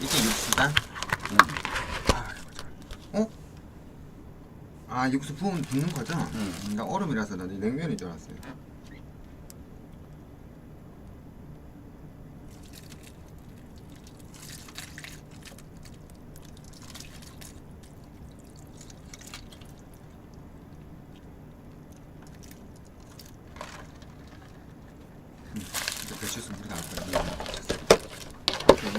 이게 육수다? 응. 아, 이거 잘. 어? 아, 육수 부으면 붓는 거죠? 응. 나 얼음이라서 나 냉면인 줄 알았어요. 음, 이제 배추수 물이 나올 거예요. 오케이.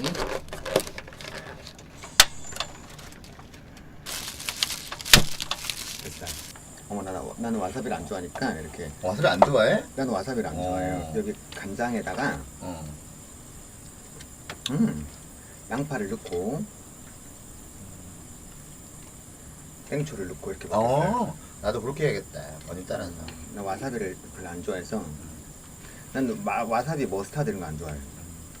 됐다. 어머 나 나는 와사비를 안 좋아하니까 이렇게 와사비 안 좋아해? 나는 와사비를 안 어. 좋아해요. 여기 간장에다가 어. 음, 양파를 넣고 땡초를 넣고 이렇게 먹었어요. 어. 나도 그렇게 해야겠다. 언니 따라서. 나 와사비를 별로 안 좋아해서 난 마, 와사비 머스타드 이런 거 안 좋아해요.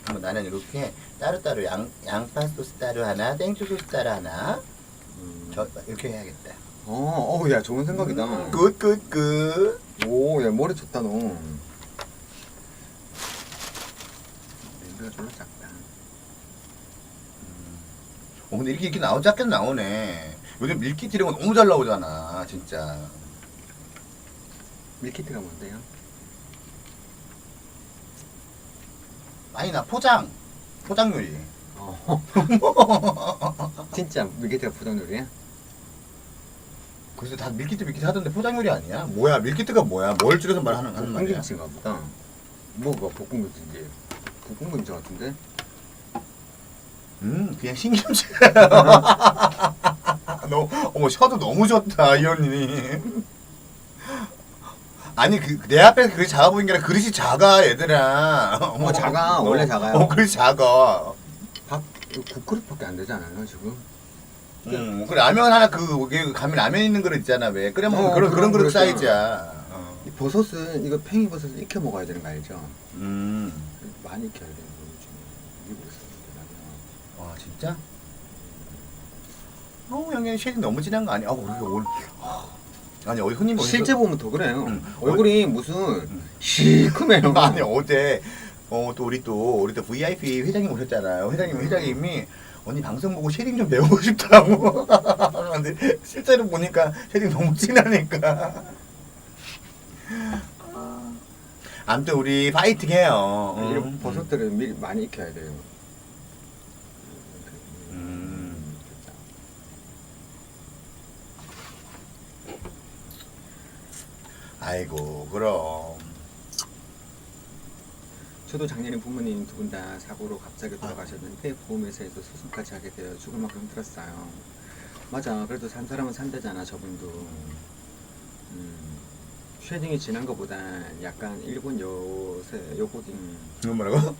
그럼 나는 이렇게 따로따로 양, 양파 소스 따로 하나, 땡초 소스 따로 하나. 음. 저 이렇게 해야겠다. 어, 어, 야 좋은 생각이다. 굿, 굿, 굿. 오, 야 머리 좋다 너. 냄새가 졸라 작다. 어, 근데 이렇게 이렇게 나오 작게 나오네. 요즘 밀키트 이런 거 너무 잘 나오잖아, 진짜. 밀키트가 뭔데요? 아니 나 포장, 포장 요리. 어. 진짜 밀키트가 부정 요리야? 그래서 다 밀키트 밀키트 하던데 포장 요리 아니야? 뭐야 밀키트가 뭐야? 뭘 줄여서 말하는 하는 말이야? 볶음김치인가 보다. 뭐가 볶음김치인지. 볶음김치 같은데? 음 그냥 신김치. 너 어머 셔도 너무 좋다 이 언니. 아니 그 내 앞에 그릇이 작아 보이는 게 아니라 그릇이 작아 얘들아. 어, 작아. 원래 작아요. 어 그릇이 작아. 밥, 이거 국그릇밖에 안 되지 않아요, 지금? 음, 그 라면 하나 그 여기 가면 라면 있는 그릇 있잖아 왜 끓여 먹는 어, 그런 그런 그런 그릇 그릇 사이즈야. 어. 이 버섯은, 이거 팽이 버섯을 익혀 먹어야 되는 거 알죠? 음. 많이 익혀야 되는 거 요즘. 미국에서 라면. 와 진짜? 어 양념 쉐딩 너무 진한 거 아니야? 아 그렇게 오늘 아니 어디 흔히 보는 실제 보면 더 그래요. 응. 얼굴이 무슨 응. 시큼해요. 아니 어제 어 또 우리 또 우리 또 VIP 회장님 오셨잖아요. 회장님 회장님이 언니 방송 보고 쉐딩 좀 배우고 싶다고. 근데 실제로 보니까 쉐딩 너무 진하니까. 아무튼 우리 파이팅 해요. 이런 음. 버섯들은 미리 많이 익혀야 돼요. 음. 아이고 그럼. 저도 작년에 부모님 두 분 다 사고로 갑자기 돌아가셨는데 보험회사에서 소송까지 하게 되어 죽을 만큼 힘들었어요. 맞아. 그래도 산 사람은 산대잖아. 저분도. 음, 쉐딩이 진한 것보다 약간 일본 요새 요코딩 이거 뭐라고?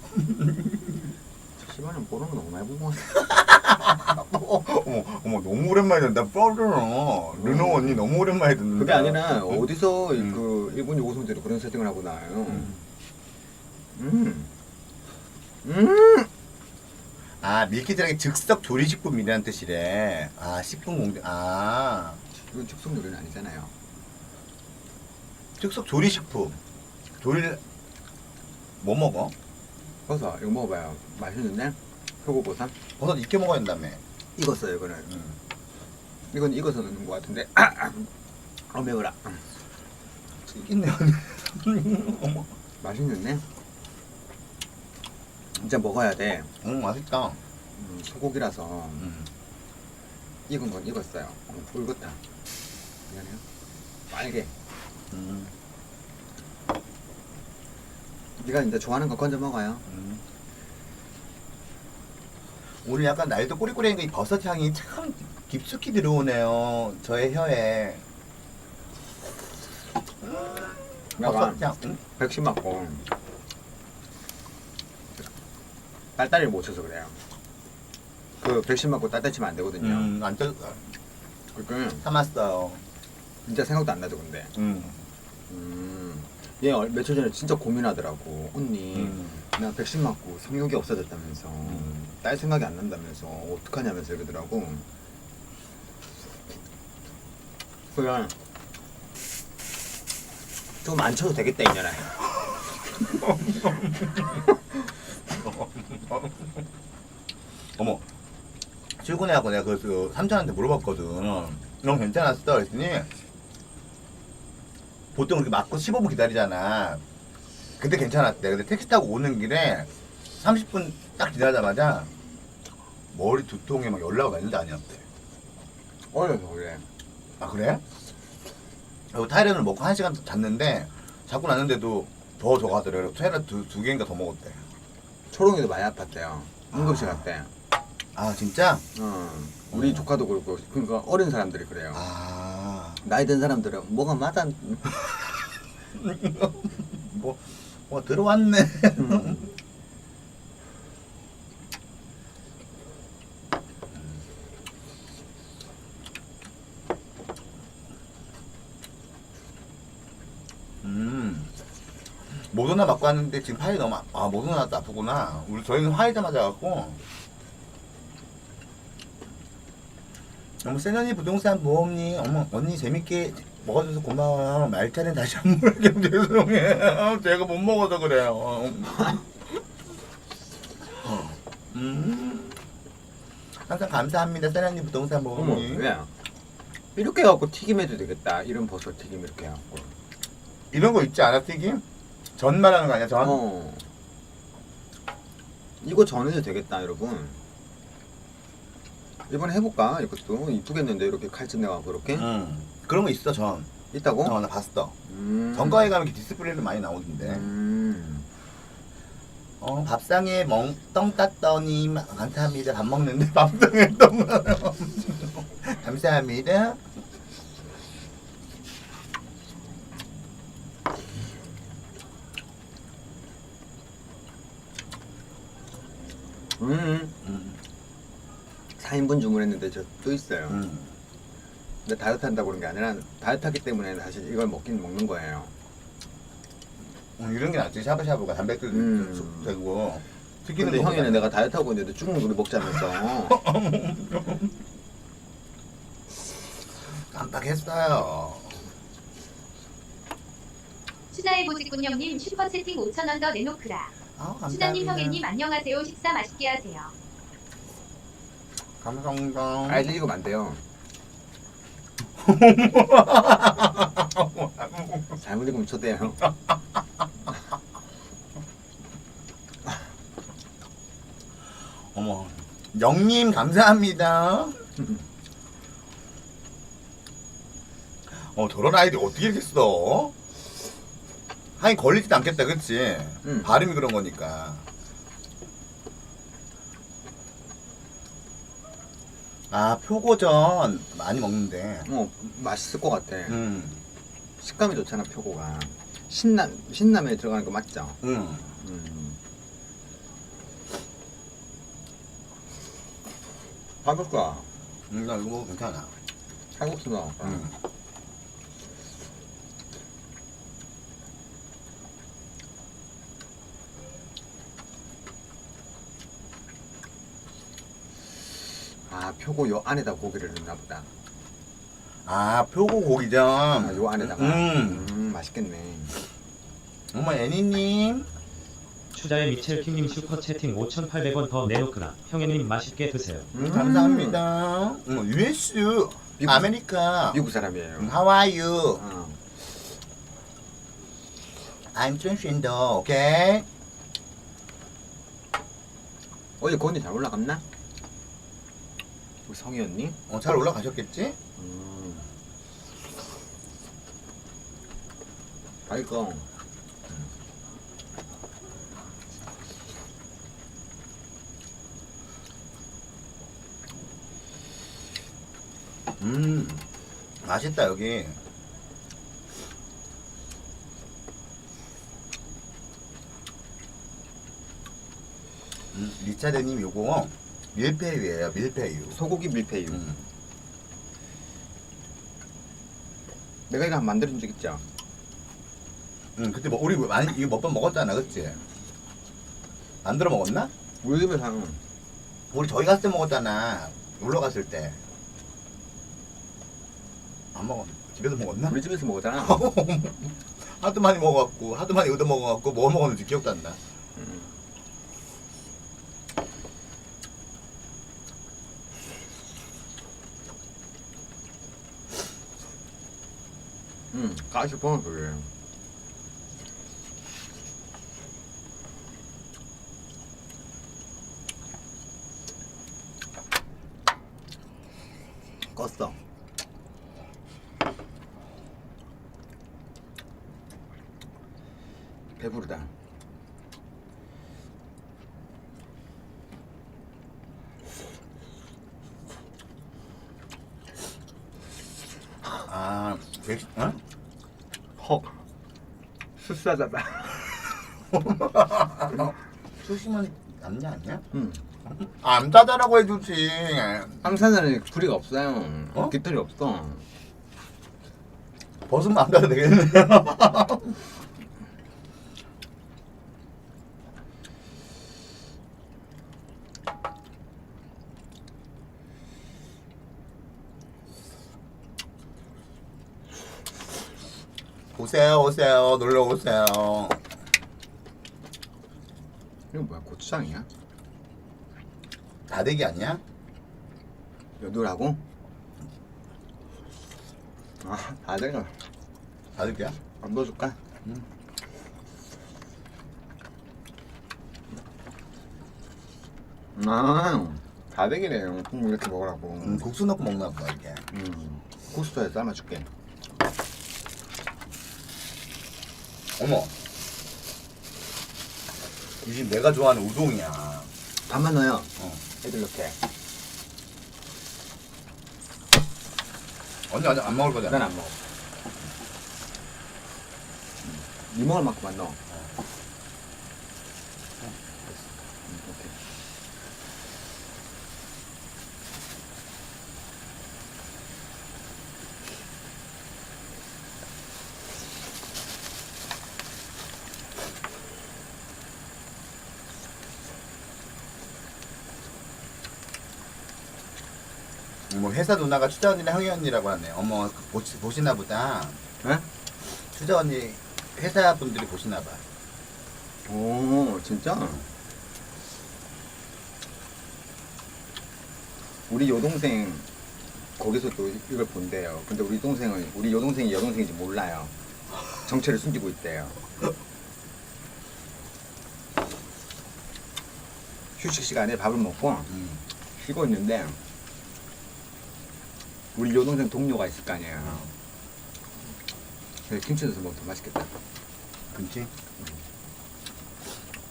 시바는 보는 거 너무 많이 보고 왔어. 어머, 어머 너무 오랜만에 듣는다. 뻘르노. 르노 언니 너무 오랜만에 듣는다. 그게 아니라 응? 어디서 음. 그 일본 요고송대로 그런 세팅을 하고 나와요. 음. 음. 아 밀키트라는 게 즉석 조리 식품이라는 뜻이래. 아 식품 공정. 아 이건 즉석 요리는 아니잖아요. 즉석 조리 식품. 조리 뭐 먹어? 버섯 이거 먹어봐요. 맛있는데? 표고버섯? 버섯 익혀 먹어야 된다며. 익었어요 이거는. 응. 이건 익어서 넣는 것 같은데. 아 매워라. 튀긴네 언니. 어머. 맛있는데? 진짜 먹어야 돼. 응 맛있다. 음, 소고기라서 응. 익은 건 익었어요. 음, 붉었다. 미안해요. 빨개. 응. 네가 이제 좋아하는 거 건져 먹어요. 응. 오늘 약간 날도 꼬리꼬리한 게이 버섯 향이 참 깊숙이 들어오네요. 저의 혀에. 약간 버섯 향. 응? 백신 맞고 딸딸이를 못 쳐서 그래요. 그 백신 맞고 딸딸 치면 안 되거든요. 음, 안 떠, 그러니까 참았어요. 진짜 생각도 안 나죠 근데. 음. 음. 얘 얼- 며칠 전에 진짜 고민하더라고. 언니 음. 나 백신 맞고 성욕이 없어졌다면서 음. 딸 생각이 안 난다면서 어떡하냐면서 이러더라고. 그냥 좀 안 쳐도 되겠다 이년아. 어머, 출근해갖고 내가 그 삼촌한테 물어봤거든. 넌 괜찮았어? 그랬더니 보통 이렇게 맞고 15분 기다리잖아. 그때 괜찮았대. 근데 택시 타고 오는 길에 30분 딱 지나자마자 머리 두통에 막 연락 왔는데 아니었대. 어려서 그래. 아 그래? 그리고 타이레놀 먹고 한 시간 잤는데 자고 났는데도 더 저거 하더래. 그래서 타이레놀 두, 두 개인가 더 먹었대. 초롱이도 많이 아팠대요. 응급실 아. 갔대. 아 진짜? 어. 우리 어. 조카도 그렇고 그러니까 어린 사람들이 그래요. 아 나이 든 사람들은 뭐가 맞아. 뭐, 뭐 들어왔네. 음. 음. 맞고 왔는데 지금 팔이 너무 아, 아 모더나도 아프구나. 우리 저희는 화이자 맞아갖고. 어머 세년이 부동산 보험니 어머 언니 재밌게 먹어줘서 고마워요. 말차는 다시 안 먹을게 죄송해. 제가 못 먹어서 그래요. 어. 음. 항상 감사합니다. 세년이 부동산 어머. 왜? 이렇게 해갖고 튀김 해도 되겠다. 이런 버섯 튀김 이렇게 해갖고. 이런 거 있지 않아 튀김? 전 말하는 거 아니야 전? 어. 이거 전해도 되겠다, 여러분. 이번에 해볼까? 이것도 이쁘겠는데 이렇게 칼집 내가고 이렇게 응. 그런 거 있어 전. 있다고? 어, 나 봤어. 음. 전과에 가면 이렇게 디스플레이로 많이 나오는데. 음. 어, 밥상에 멍떡 땄더니 마- 감사합니다. 밥 먹는데 밥상에 떡. 감사합니다. 음. 음, 4인분 주문했는데 저 또 있어요. 음. 근데 다이어트 한다고 그런 게 아니라 다이어트 하기 때문에 사실 이걸 먹긴 먹는 거예요. 음, 이런 게 낫지. 샤브샤브가 단백질 음. 쑥 되고. 튀기는 근데 형이는 내가 다이어트 하고 있는데 죽는 우리 먹자면서. 깜빡했어요. 수다의 보직군 형님 슈퍼 채팅 5천원 더 내놓크라. 아, 수다님 감사합니다. 형애님 안녕하세요. 식사 맛있게 하세요. 감사합니다. 아이들 읽으면 안 돼요. 잘못 읽으면 초대해요. 어머, 영님 감사합니다. 어 저런 아이디 어떻게 이렇게 써? 하긴 걸리지도 않겠다, 그렇지? 응. 발음이 그런 거니까. 아 표고전 많이 먹는데. 어, 맛있을 것 같아. 음, 식감이 좋잖아, 표고가. 신라, 신라면에 들어가는 거 맞죠? 음. 음. 밥을까? 음, 나 이거 괜찮아. 칼국수 넣을까? 음. 아, 표고 요 안에다 고기를 넣나 보다. 아 표고 고기전. 아, 요 안에다가. 음. 음, 맛있겠네. 어머 애니님. 추자의 미첼킴님 슈퍼채팅 5,800원 더 내놓거나 형애님 맛있게 드세요. 음, 감사합니다. 음, US, 미국- 아메리카, 미국 사람이에요. 음, 하와이유, 어. I'm transgender, 오케이? 어제 건이 잘 올라갔나? 우리 성희 언니? 어, 잘 올라가셨겠지? 음. 맛있어. 음, 맛있다 여기. 음, 리차드님 요거 밀푀유예요, 밀푀유. 소고기 밀푀유. 음. 내가 이거 한번 만들어준 적 있죠? 음, 그때 뭐 우리 많이 이거 몇 번 먹었잖아, 그치? 만들어 먹었나? 우리 집에서 한 우리 저희 갔을 때 먹었잖아. 놀러 갔을 때. 안 먹었. 집에서 먹었나? 우리 집에서 먹었잖아. 하도 많이 먹어갖고 하도 많이 얻어 먹어갖고 뭐 먹었는지 기억도 안 나. 음. 응, 가시 뻔 그래. 껐어. 배부르다. 아, 백, 어? 헉. 숫사자다. 수시면 남냐 아니야? 응. 아, 암자자라고 해주지. 항산화는 구리가 없어요. 어? 깃털이 없어. 벗으면 안 가도 되겠네. 오세요, 오세요, 놀러 오세요. 이거 뭐야 고추장이야? 다대기 아니야? 여두라고? 아 다대가 다대기야? 안 넣어줄까? 응. 아 다대기래요. 음, 이렇게 먹으라고. 음, 국수 넣고 먹나 보다 이게. 음, 국수에 삶아줄게. 어머. 이집 내가 좋아하는 우동이야. 밥만 넣어요. 어. 애들 이렇게. 언니 아직 안 먹을 거잖아. 난 안 먹어. 니 먹을 만큼만 넣어. 음, 오케이. 뭐 회사 누나가 추자 언니랑 형이 언니라고 하네. 어머 그 보시, 보시나 보다. 네? 추자 언니 회사 분들이 보시나 봐. 오 진짜? 우리 여동생 거기서 또 이걸 본대요. 근데 우리 동생은 우리 여동생이 여동생인지 몰라요. 정체를 숨기고 있대요. 휴식 시간에 밥을 먹고 음. 쉬고 있는데 우리 여동생 동료가 있을 거 아니에요. 그래서 김치 넣어서 먹으면 더 맛있겠다. 그치?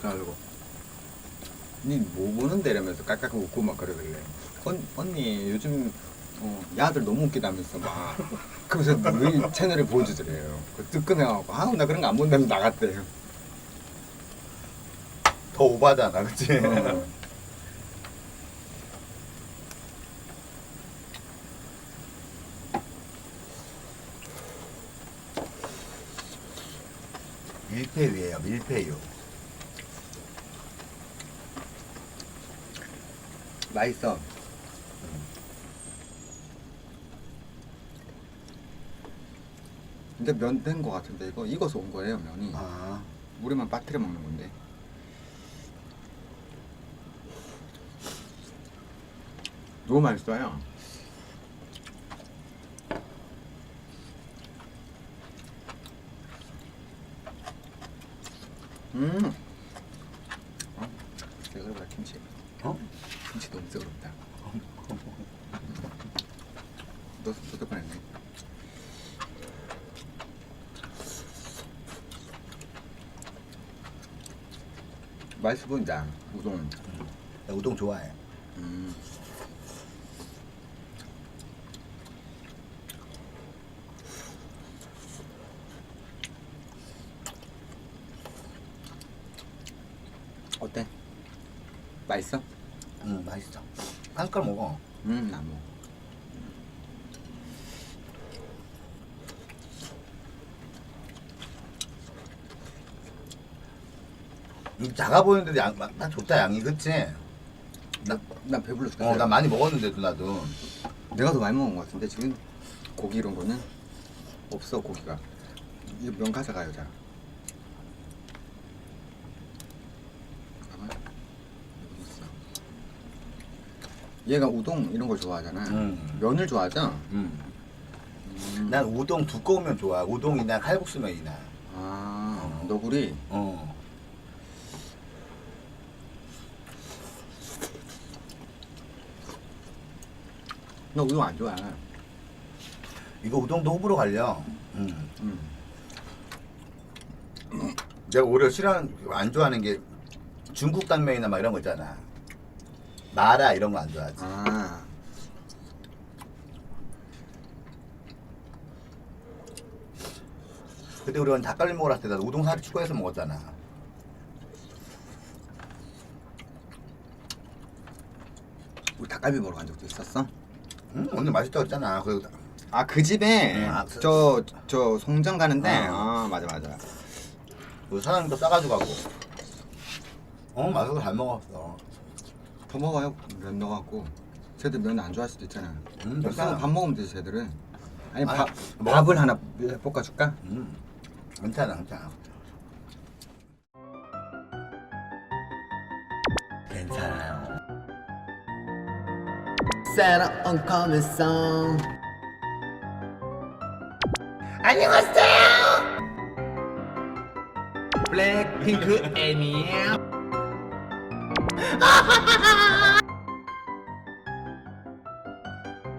그래가지고 니뭐 보는데 이러면서 깔깔 웃고 막 그러길래 언, 언니 요즘 어, 야들 너무 웃기다면서 막 그러면서 우리 채널에 보여주더래요 그 뜨끈해갖고 아우 나 그런 거 안 본다면서 나갔대요 더 오바잖아, 그치? 어. 밀푀유예요, 밀푀유. 맛있어. 근데 면 된 거 같은데 이거 익어서 온 거예요 면이? 아, 물에만 빠뜨려 먹는 건데. 너무 맛있어요 음 어? 새거보다 김치 어? 김치 너무 새거롭다 너 쏟을 뻔했네 맛있어 보인다 우동 나 우동 좋아해. 음. 어때? 맛있어? 응, 맛있어. 한 숟갈 먹어. 음, 나 뭐. 음, 작아 보이는데 양, 나, 나 좋다, 양이, 그치? 나, 난 배불러 죽겠어. 어, 나 많이 먹었는데, 누나도. 내가 더 많이 먹은 것 같은데 지금 고기 이런 거는 없어 고기가. 이거 면 가져가요, 자. 잠깐만. 여기 있어. 얘가 우동 이런 걸 좋아하잖아. 음. 면을 좋아하죠? 음. 음. 음. 난 우동 두꺼우면 좋아. 우동이나 칼국수면이나. 아 너구리. 어. 너 우동 안 좋아. 이거 우동도 호불호 갈려. 음. 음. 내가 오히려 싫어하는 안 좋아하는 게 중국 당면이나 막 이런 거 있잖아. 마라 이런 거 안 좋아하지. 아. 그때 우리 닭갈비 먹으러 갔을 때나 우동 사리 추가해서 먹었잖아. 우리 닭갈비 먹으러 간 적도 있었어? 응, 언니 맛있다고 했잖아. 그리고 아그 집에 응, 아, 그- 저 저 송정 가는데 어. 아 맞아 맞아 그 사장님도 싸가지고 가고. 어, 맛있어 잘 먹었어. 더 먹어요 면 넣어갖고 쟤들 면 안 좋아할 수도 있잖아 음, 괜찮아. 밥 먹으면 되지 쟤들은 아니 아니, 밥, 먹어. 밥을 하나 볶아줄까? 음, 괜찮아, 괜찮아. 괜찮아요. 새로운 커미송 안녕하세요. 블랙핑크 애니에요 啊